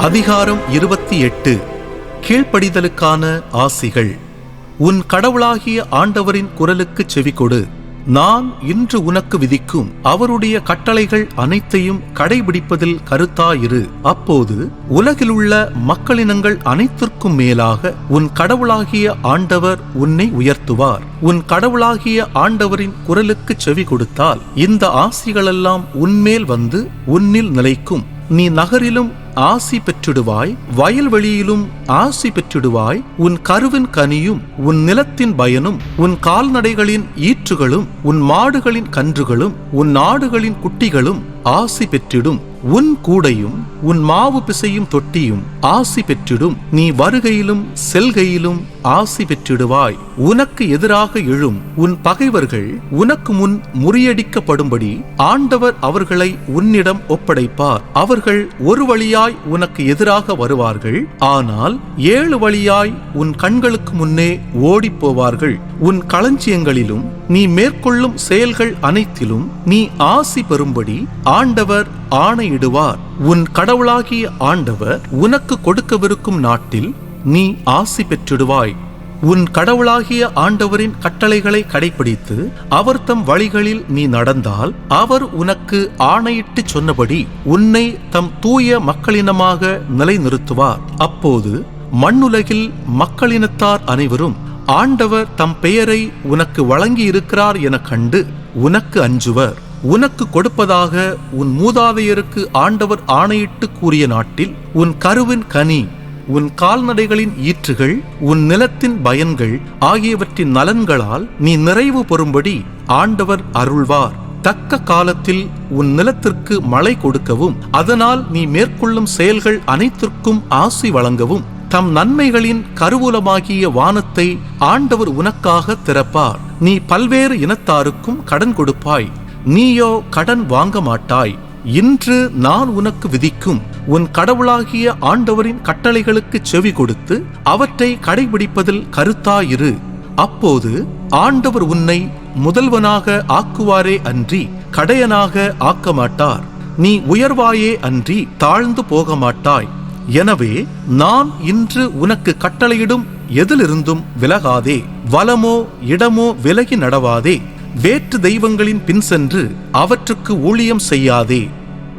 அதிகாரம் இருபத்தி எட்டு. கீழ்ப்படிதலுக்கான ஆசிகள். உன் கடவுளாகிய ஆண்டவரின் குரலுக்குச் செவிகொடு. நான் இன்று உனக்கு விதிக்கும் அவருடைய கட்டளைகள் அனைத்தையும் கடைபிடிப்பதில் கருத்தாயிரு. அப்போது உலகிலுள்ள மக்களினங்கள் அனைத்திற்கும் மேலாக உன் கடவுளாகிய ஆண்டவர் உன்னை உயர்த்துவார். உன் கடவுளாகிய ஆண்டவரின் குரலுக்குச் செவி கொடுத்தால் இந்த ஆசிகளெல்லாம் உன்மேல் வந்து உன்னில் நிலைக்கும். நீ நகரிலும் ஆசி பெற்றிடுவாய் வயல்வெளியிலும் ஆசி பெற்றிடுவாய் உன் கருவின் கனியும் உன் நிலத்தின் பயனும் உன் கால்நடைகளின் ஈற்றுகளும் உன் மாடுகளின் கன்றுகளும் உன் நாடுகளின் குட்டிகளும் ஆசி பெற்றிடும். உன் கூடையும் உன் மாவு பிசையும் தொட்டியும் ஆசி பெற்றிடும். நீ வருகையிலும் செல்கையிலும் ஆசி பெற்றிடுவாய். உனக்கு எதிராக எழும் உன் பகைவர்கள் உனக்கு முன் முறியடிக்கப்படும்படி ஆண்டவர் அவர்களை உன்னிடம் ஒப்படைப்பார். அவர்கள் ஒரு வழியாய் உனக்கு எதிராக வருவார்கள். ஆனால் ஏழு வழியாய் உன் கண்களுக்கு முன்னே ஓடிப் போவார்கள் உன் களஞ்சியங்களிலும் நீ மேற்கொள்ளும் செயல்கள் அனைத்திலும் நீ ஆசி பெறும்படி ஆண்டவர் ஆணையிடுவார். உன் கடவுளாகிய ஆண்டவர் உனக்கு கொடுக்கவிருக்கும் நாட்டில் நீ ஆசி பெற்றிடுவாய். உன் கடவுளாகிய ஆண்டவரின் கட்டளைகளை கடைபிடித்து அவர் தம் வழிகளில் நீ நடந்தால் அவர் உனக்கு ஆணையிட்டு சொன்னபடி உன்னை தம் தூய மக்களினமாக நிலைநிறுத்துவார். அப்போது மண்ணுலகில் மக்களினத்தார் அனைவரும் ஆண்டவர் தம் பெயரை உனக்கு வழங்கி இருக்கிறார் என கண்டு உனக்கு அஞ்சுவர். உனக்கு கொடுப்பதாக உன் மூதாதையருக்கு ஆண்டவர் ஆணையிட்டு கூறிய நாட்டில் உன் கருவின் கனி உன் கால்நடைகளின் ஈற்றுகள் உன் நிலத்தின் பயன்கள் ஆகியவற்றின் நலன்களால் நீ நிறைவு பெறும்படி ஆண்டவர் அருள்வார். தக்க காலத்தில் உன் நிலத்திற்கு மழை கொடுக்கவும் அதனால் நீ மேற்கொள்ளும் செயல்கள் அனைத்திற்கும் ஆசி வழங்கவும். தம் நன்மைகளின் கருவூலமாகிய வானத்தை ஆண்டவர் உனக்காக திறப்பார். நீ பல்வேறு இனத்தாருக்கும் கடன் கொடுப்பாய். நீயோ கடன் வாங்க மாட்டாய். இன்று நான் உனக்கு விதிக்கும் உன் கடவுளாகிய ஆண்டவரின் கட்டளைகளுக்கு செவி கொடுத்து அவற்றை கடைபிடிப்பதில் கருத்தாயிரு. அப்போது ஆண்டவர் உன்னை முதல்வனாக ஆக்குவாரே அன்றி கடையனாக ஆக்க மாட்டார் நீ உயர்வாயே அன்றி தாழ்ந்து போக மாட்டாய் எனவே நான் இன்று உனக்கு கட்டளையிடும் எதிலிருந்தும் விலகாதே. வலமோ இடமோ விலகி நடவாதே. வேற்று தெய்வங்களின் பின் சென்று அவற்றுக்கு ஊழியம் செய்யாதே.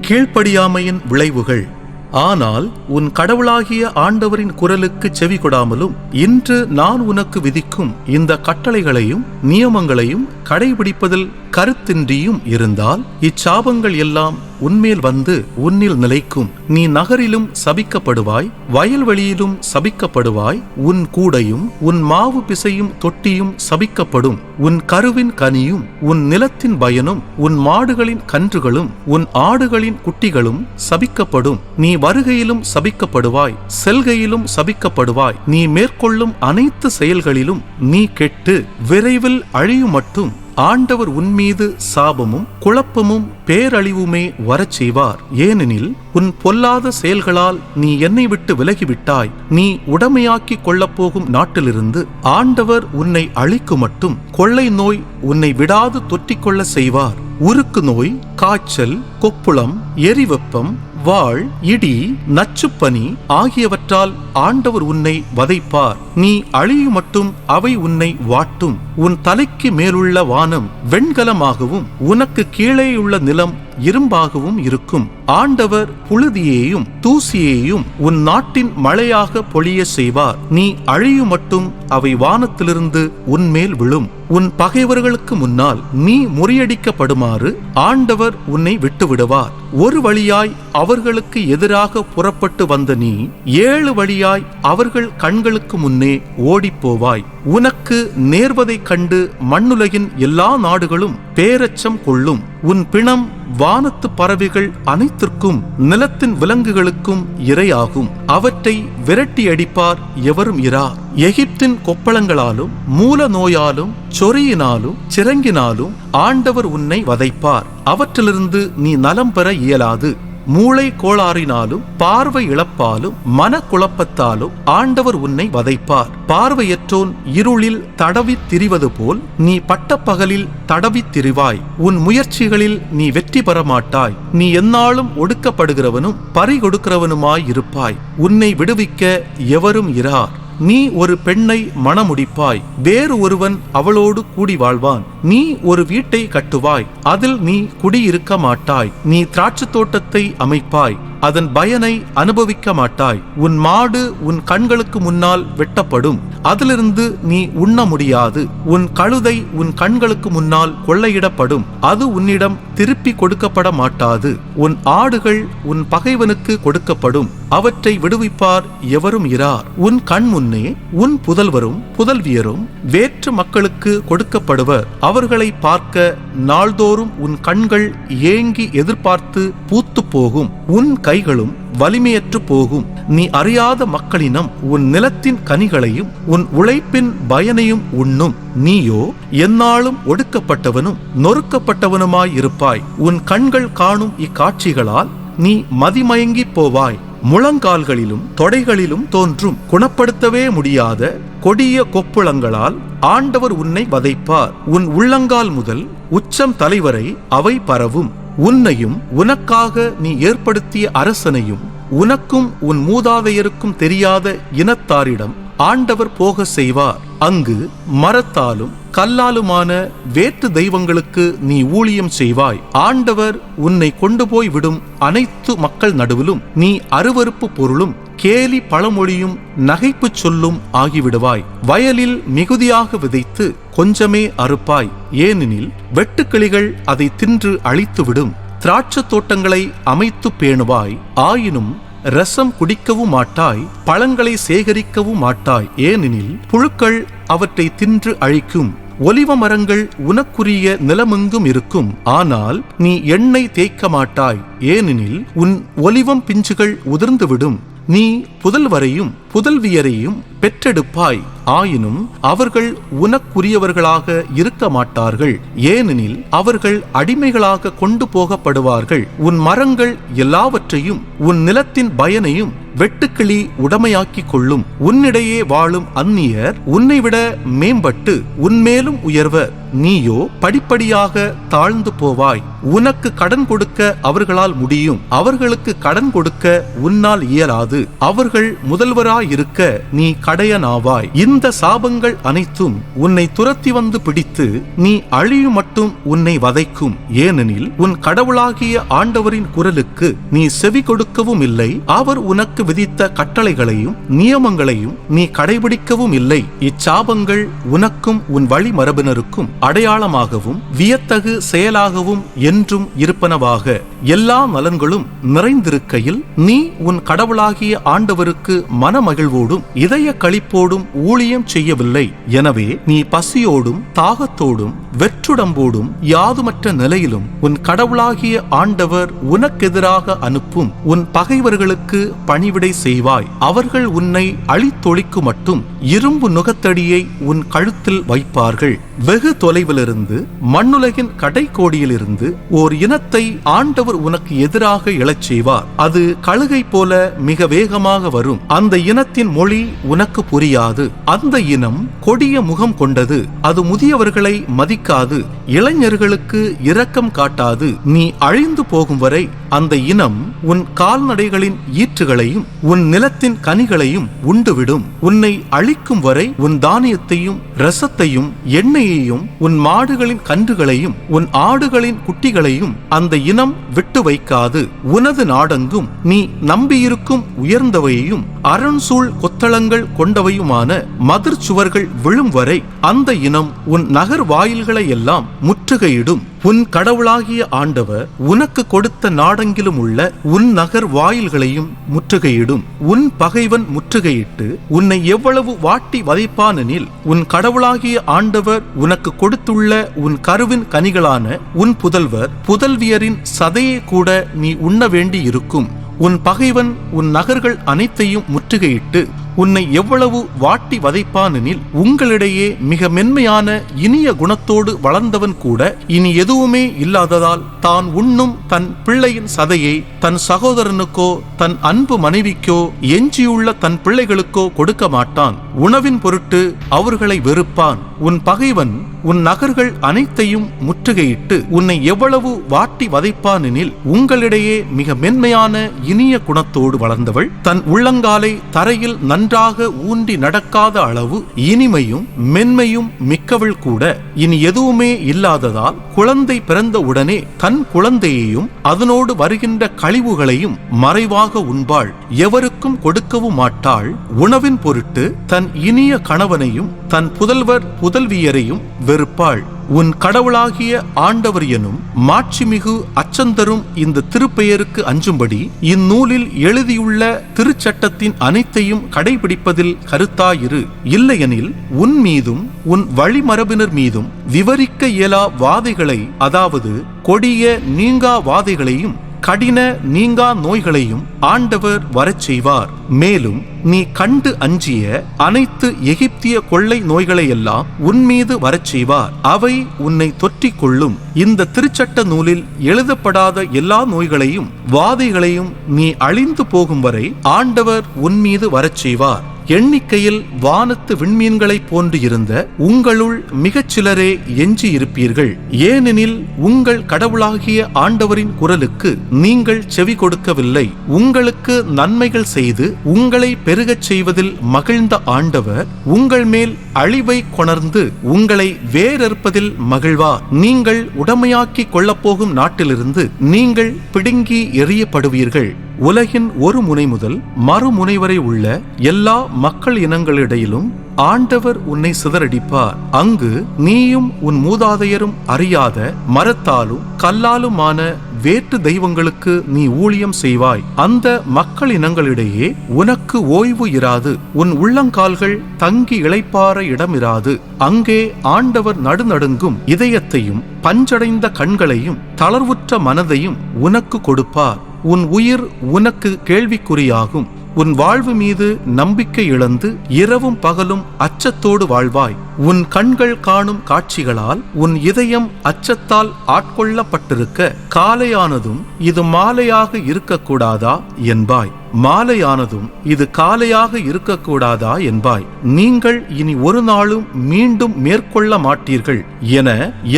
கீழ்ப்படியாமையின் விளைவுகள். ஆனால் உன் கடவுளாகிய ஆண்டவரின் குரலுக்கு செவி கொடாமலும் இன்று நான் உனக்கு விதிக்கும் இந்த கட்டளைகளையும் நியமங்களையும் கடைபிடிப்பதில் கருத்தின்றியும் இருந்தால் இச்சாபங்கள் எல்லாம் உன்மேல் வந்து உன்னில் நிலைக்கும். நீ நகரிலும் சபிக்கப்படுவாய் வயல்வெளியிலும் சபிக்கப்படுவாய் உன் கூடையும் உன் மாவு பிசையும் தொட்டியும் சபிக்கப்படும். உன் கருவின் கனியும் உன் நிலத்தின் பயனும் உன் மாடுகளின் கன்றுகளும் உன் ஆடுகளின் குட்டிகளும் சபிக்கப்படும். நீ வருகையிலும் சபிக்கப்படுவாய் செல்கையிலும் சபிக்கப்படுவாய். நீ மேற்கொள்ளும் அனைத்து செயல்களிலும் நீ கெட்டு விரைவில் அழியும் மட்டும் ஆண்டவர் உன்மீது சாபமும் குழப்பமும் பேரழிவுமே வரச் செய்வார். ஏனெனில் உன் பொல்லாத செயல்களால் நீ என்னை விட்டு விலகிவிட்டாய். நீ உடமையாக்கிக் கொள்ளப் போகும் நாட்டிலிருந்து ஆண்டவர் உன்னை அழிக்கு மட்டும் கொள்ளை நோய் உன்னை விடாது தொற்றிக்கொள்ள செய்வார். உருக்கு நோய் காய்ச்சல் கொப்புளம் எரிவெப்பம் வாள் இடி நச்சுப்பனி ஆகியவற்றால் ஆண்டவர் உன்னை வதைப்பார். நீ அழியும் மட்டும் அவை உன்னை வாட்டும். உன் தலைக்கு மேலுள்ள வானம் வெண்கலமாகவும் உனக்கு கீழேயுள்ள நிலம் இரும்பாகவும் இருக்கும். ஆண்டவர் புழுதியையும் தூசியையும் உன் நாட்டின் மழையாக பொழிய செய்வார். நீ அழியும் மட்டும் அவை வானத்திலிருந்து உன்மேல் விழும். உன் பகைவர்களுக்கு முன்னால் நீ முறியடிக்கப்படுமாறு ஆண்டவர் உன்னை விட்டுவிடுவார். ஒரு வழியாய் அவர்களுக்கு எதிராக புறப்பட்டு வந்த நீ ஏழு வழியாய் அவர்கள் கண்களுக்கு முன்னே ஓடிப்போவாய் உனக்கு நேர்வதைக் கண்டு மண்ணுலகின் எல்லா நாடுகளும் பேரச்சம் கொள்ளும். உன் பிணம் வானத்து பறவைகள் அனைத்திற்கும் நிலத்தின் விலங்குகளுக்கும் இரையாகும். அவற்றை விரட்டி அடிப்பார் எவரும் இரா எகிப்தின் கொப்பளங்களாலும் மூல நோயாலும் சொறியினாலும் சிறங்கினாலும் ஆண்டவர் உன்னை வதைப்பார். அவற்றிலிருந்து நீ நலம் பெற இயலாது. மூளை கோளாறினாலும் பார்வை இழப்பாலும் மனக்குழப்பத்தாலும் ஆண்டவர் உன்னை வதைப்பார். பார்வையற்றோன் இருளில் தடவித் திரிவது போல் நீ பட்டப்பகலில் தடவித் திரிவாய். உன் முயற்சிகளில் நீ வெற்றி பெற மாட்டாய் நீ எந்நாளும் ஒடுக்கப்படுகிறவனும் பறிகொடுக்கிறவனுமாய் இருப்பாய். உன்னை விடுவிக்க எவரும் இரார். நீ ஒரு பெண்ணை மணமுடிப்பாய். வேறு ஒருவன் அவளோடு கூடி வாழ்வான். நீ ஒரு வீட்டை கட்டுவாய். அதில் நீ குடியிருக்க மாட்டாய். நீ திராட்சை தோட்டத்தை அமைப்பாய். அதன் பயனை அனுபவிக்க மாட்டாய். உன் மாடு உன் கண்களுக்கு முன்னால் வெட்டப்படும். அதிலிருந்து நீ உண்ண முடியாது. உன் கழுதை உன் கண்களுக்கு முன்னால் கொள்ளையிடப்படும். அது உன்னிடம் திருப்பி கொடுக்கப்பட மாட்டாது. உன் ஆடுகள் உன் பகைவனுக்கு கொடுக்கப்படும். அவற்றை விடுவிப்பார் எவரும் இரார். உன் கண் முன்னே உன் புதல்வரும் புதல்வியரும் வேற்று மக்களுக்கு கொடுக்கப்படுவர். அவர்களை பார்க்க நாள்தோறும் உன் கண்கள் ஏங்கி எதிர்பார்த்து பூத்து போகும் உன் கைகளும் வலிமையற்று போகும். நீ அறியாத மக்களினம் உன் நிலத்தின் கனிகளையும் உன் உழைப்பின் பயனையும் உண்ணும். நீயோ எந்நாளும் ஒடுக்கப்பட்டவனும் நொறுக்கப்பட்டவனுமாயிருப்பாய் உன் கண்கள் காணும் இக்காட்சிகளால் நீ மதிமயங்கி போவாய். முழங்கால்களிலும் தொடைகளிலும் தோன்றும். குணப்படுத்தவே முடியாத கொடிய கொப்புளங்களால் ஆண்டவர் உன்னை வதைப்பார். உன் உள்ளங்கால் முதல் உச்சம் தலைவரை அவை பரவும். உன்னையும் உனக்காக நீ ஏற்படுத்திய அரசனையும் உனக்கும் உன் மூதாதையருக்கும் தெரியாத இனத்தாரிடம் ஆண்டவர் போக செய்வார். அங்கு மரத்தாலும் கல்லாலுமான வேற்று தெய்வங்களுக்கு நீ ஊழியம் செய்வாய். ஆண்டவர் உன்னை கொண்டு போய் விடும் அனைத்து மக்கள் நடுவிலும் நீ அருவருப்பு பொருளும் கேலி பழமொழியும் நகைப்புச் சொல்லும் ஆகிவிடுவாய். வயலில் மிகுதியாக விதைத்து கொஞ்சமே அறுப்பாய். ஏனெனில் வெட்டுக்கிளிகள் அதை தின்று அழித்துவிடும். திராட்சத் தோட்டங்களை அமைத்து பேணுவாய். ஆயினும் ரசம் குடிக்கவும் மாட்டாய் பழங்களை சேகரிக்கவும் மாட்டாய். ஏனெனில் புழுக்கள் அவற்றை தின்று அழிக்கும். ஒலிவ மரங்கள் உனக்குரிய நிலமெங்கும் இருக்கும். ஆனால் நீ எண்ணெய் தேய்க்க மாட்டாய். ஏனெனில் உன் ஒலிவம் பிஞ்சுகள் உதிர்ந்துவிடும். நீ புதல்வரையும் புதல்வியரையும் பெற்றெடுப்பாய். ஆயினும் அவர்கள் உனக்குரியவர்களாக இருக்க மாட்டார்கள். ஏனெனில் அவர்கள் அடிமைகளாக கொண்டு போகப்படுவார்கள். உன் மரங்கள் எல்லாவற்றையும் உன் நிலத்தின் பயனையும் வெட்டுக்கிளி உடமையாக்கிக் கொள்ளும். உன்னிடையே வாழும் அந்நியர் உன்னை விட மேம்பட்டு உன்மேலும் உயர்வர். நீயோ படிப்படியாக தாழ்ந்து போவாய். உனக்கு கடன் கொடுக்க அவர்களால் முடியும். அவர்களுக்கு கடன் கொடுக்க உன்னால் இயலாது. அவர்கள் முதல்வராயிருக்க நீ கடையனாவாய். இந்த சாபங்கள் அனைத்தும் உன்னை துரத்தி வந்து பிடித்து நீ அழியும் மட்டும் உன்னை வதைக்கும். ஏனெனில் உன் கடவுளாகிய ஆண்டவரின் குரலுக்கு நீ செவி கொடுக்கவும் இல்லை. அவர் உனக்கு விதித்த கட்டளைகளையும் நியமங்களையும் நீ கடைபிடிக்கவும் இல்லை. இச்சாபங்கள் உனக்கும் உன் வழிமரபினருக்கும் அடையாளமாகவும் வியத்தகு செயலாகவும் என்றும் இருப்பனவாக எல்லா நலன்களும் நிறைந்திருக்கையில் நீ உன் கடவுளாகிய ஆண்டவருக்கு மனமகிழ்வோடும் இதய களிப்போடும் ஊழியம் செய்யவில்லை. எனவே நீ பசியோடும் தாகத்தோடும் வெற்றுடம்போடும் யாதுமற்ற நிலையிலும் உன் கடவுளாகிய ஆண்டவர் உனக்கெதிராக அனுப்பும் உன் பகைவர்களுக்கு பணிவிடை செய்வாய். அவர்கள் உன்னை அழித்தொழிக்கு மட்டும் இரும்பு நுகத்தடியை உன் கழுத்தில் வைப்பார்கள். வெகு தொலைவிலிருந்து மண்ணுலகின் கடைக்கோடியிலிருந்து ஓர் இனத்தை ஆண்டவர் உனக்கு எதிராக எழச் செய்வார். அது கழுகை போல மிக வேகமாக வரும். அந்த இனத்தின் மொழி உனக்கு புரியாது. அந்த இனம் கொடிய முகம் கொண்டது. அது முதியவர்களை மதிக்காது. இளைஞர்களுக்கு இரக்கம் காட்டாது. நீ அழிந்து போகும் வரை அந்த இனம் உன் கால்நடைகளின் ஈற்றுகளையும் உன் நிலத்தின் கனிகளையும் உண்டுவிடும். உன்னை அழி அழிக்கும் வரை உன் தானியத்தையும் ரசத்தையும் எண்ணெயையும் உன் மாடுகளின் கன்றுகளையும் உன் ஆடுகளின் குட்டிகளையும் அந்த இனம் விட்டு வைக்காது. உனது நாடெங்கும் நீ நம்பியிருக்கும் உயர்ந்தவையையும் அரண்சூழ் கொத்தளங்கள் கொண்டவையுமான மதிர் சுவர்கள் விழும் வரை அந்த இனம் உன் நகர் வாயில்களை எல்லாம் முற்றுகையிடும். உன் கடவுளாகிய ஆண்டவர் உனக்கு கொடுத்த நாடெங்கிலும் உள்ள உன் நகர் வாயில்களையும் முற்றுகையிடும். உன் பகைவன் முற்றுகையிட்டு உன்னை எவ்வளவு வாட்டி வதைப்பானெனில் உன் கடவுளாகிய ஆண்டவர் உனக்கு கொடுத்துள்ள உன் கருவின் கனிகளான உன் புதல்வர் புதல்வியரின் சதையை கூட நீ உண்ண வேண்டியிருக்கும். உன் பகைவன் உன் நகர்கள் அனைத்தையும் முற்றுகையிட்டு உன்னை எவ்வளவு வாட்டி வதைப்பானெனில் உங்களிடையே மிக மென்மையான இனிய குணத்தோடு வளர்ந்தவன் கூட இனி எதுவுமே இல்லாததால் தான் உண்ணும் தன் பிள்ளையின் சதையை தன் சகோதரனுக்கோ தன் அன்பு மனைவிக்கோ எஞ்சியுள்ள தன் பிள்ளைகளுக்கோ கொடுக்க மாட்டான். உணவின் பொருட்டு அவர்களை வெறுப்பான். உன் பகைவன் உன் நகர்கள் அனைத்தையும் முற்றுகையிட்டு உன்னை எவ்வளவு வாட்டி வதைப்பானெனில் உங்களிடையே மிக மென்மையான இனிய குணத்தோடு வளர்ந்தவள். தன் உள்ளங்காலை தரையில் நன் நன்றாக ஊன்றி நடக்காத அளவு இனிமையும் மென்மையும் மிக்கவள் கூட. இனி எதுவுமே இல்லாததால் குழந்தை பிறந்த உடனே தன் குழந்தையையும் அதனோடு வருகின்ற கழிவுகளையும் மறைவாக உண்பாள். எவருக்கும் கொடுக்கவும் மாட்டாள். உணவின் பொருட்டு தன் இனிய கணவனையும் தன் புதல்வர் புதல்வியரையும் வெறுப்பாள். உன் கடவுளாகிய ஆண்டவர் எனும் மாட்சிமிகு அச்சந்தரும் இந்த திருப்பெயருக்கு அஞ்சும்படி இந்நூலில் எழுதியுள்ள திருச்சட்டத்தின் அனைத்தையும் கடைபிடிப்பதில் கருத்தாயிரு. இல்லையெனில் உன் மீதும் உன் வழிமரபினர் மீதும் விவரிக்க இயலா வாதைகளை அதாவது கொடிய நீங்கா வாதைகளையும் கடின நீங்கா நோய்களையும் ஆண்டவர் வரச் செய்வார். மேலும் நீ கண்டு அஞ்சிய அனைத்து எகிப்திய கொள்ளை நோய்களையெல்லாம் உன்மீது வரச் செய்வார். அவை உன்னை தொற்றிக் கொள்ளும் இந்த திருச்சட்ட நூலில் எழுதப்படாத எல்லா நோய்களையும் வாதைகளையும் நீ அழிந்து போகும் வரை ஆண்டவர் உன்மீது வரச் செய்வார். எண்ணிக்கையில் வானத்து விண்மீன்களைப் போன்று இருந்த உங்களுள் மிகச் சிலரே எஞ்சி இருப்பீர்கள் ஏனெனில் உங்கள் கடவுளாகிய ஆண்டவரின் குரலுக்கு நீங்கள் செவி கொடுக்கவில்லை. உங்களுக்கு நன்மைகள் செய்து உங்களை பெருகச் செய்வதில் மகிழ்ந்த ஆண்டவர் உங்கள் மேல் அழிவை கொணர்ந்து உங்களை வேறறுப்பதில் மகிழ்வார் நீங்கள் உடமையாக்கிக் கொள்ளப்போகும் நாட்டிலிருந்து நீங்கள் பிடுங்கி எறியப்படுவீர்கள். உலகின் ஒரு முனை முதல் மறுமுனை வரை உள்ள எல்லா மக்கள் இனங்களிடையிலும் ஆண்டவர் உன்னை சிதறடிப்பார். அங்கு நீயும் உன் மூதாதையரும் அறியாத மரத்தாலும் கல்லாலுமான வேற்று தெய்வங்களுக்கு நீ ஊழியம் செய்வாய். அந்த மக்கள் இனங்களிடையே உனக்கு ஓய்வு இராது. உன் உள்ளங்கால்கள் தங்கி இளைப்பாற இடமிராது. அங்கே ஆண்டவர் நடுநடுங்கும் இதயத்தையும் பஞ்சடைந்த கண்களையும் தளர்வுற்ற மனதையும் உனக்கு கொடுப்பார். உன் உயிர் உனக்கு கேள்விக்குறியாகும். உன் வாழ்வு மீது நம்பிக்கை இழந்து இரவும் பகலும் அச்சத்தோடு வாழ்வாய். உன் கண்கள் காணும் காட்சிகளால் உன் இதயம் அச்சத்தால் ஆட்கொள்ளப்பட்டிருக்க. காலையானதும் இது மாலையாக இருக்கக்கூடாதா என்பாய். மாலையானதும் இது காலையாக இருக்கக்கூடாதா என்பாய். நீங்கள் இனி ஒரு நாளும் மீண்டும் மேற்கொள்ள மாட்டீர்கள். என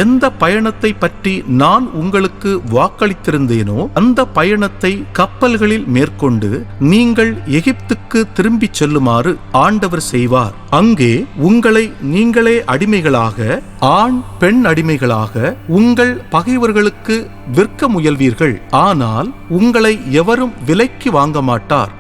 எந்த பயணத்தை பற்றி நான் உங்களுக்கு வாக்களித்திருந்தேனோ அந்த பயணத்தை கப்பல்களில் மேற்கொண்டு நீங்கள் எகிப்துக்கு திரும்பிச் செல்லுமாறு ஆண்டவர் செய்வார். அங்கே உங்களை நீங்களே அடிமைகளாக ஆண் பெண் அடிமைகளாக உங்கள் பகைவர்களுக்கு விற்க முயல்வீர்கள். ஆனால் உங்களை எவரும் விலைக்கு வாங்க மாட்டார்.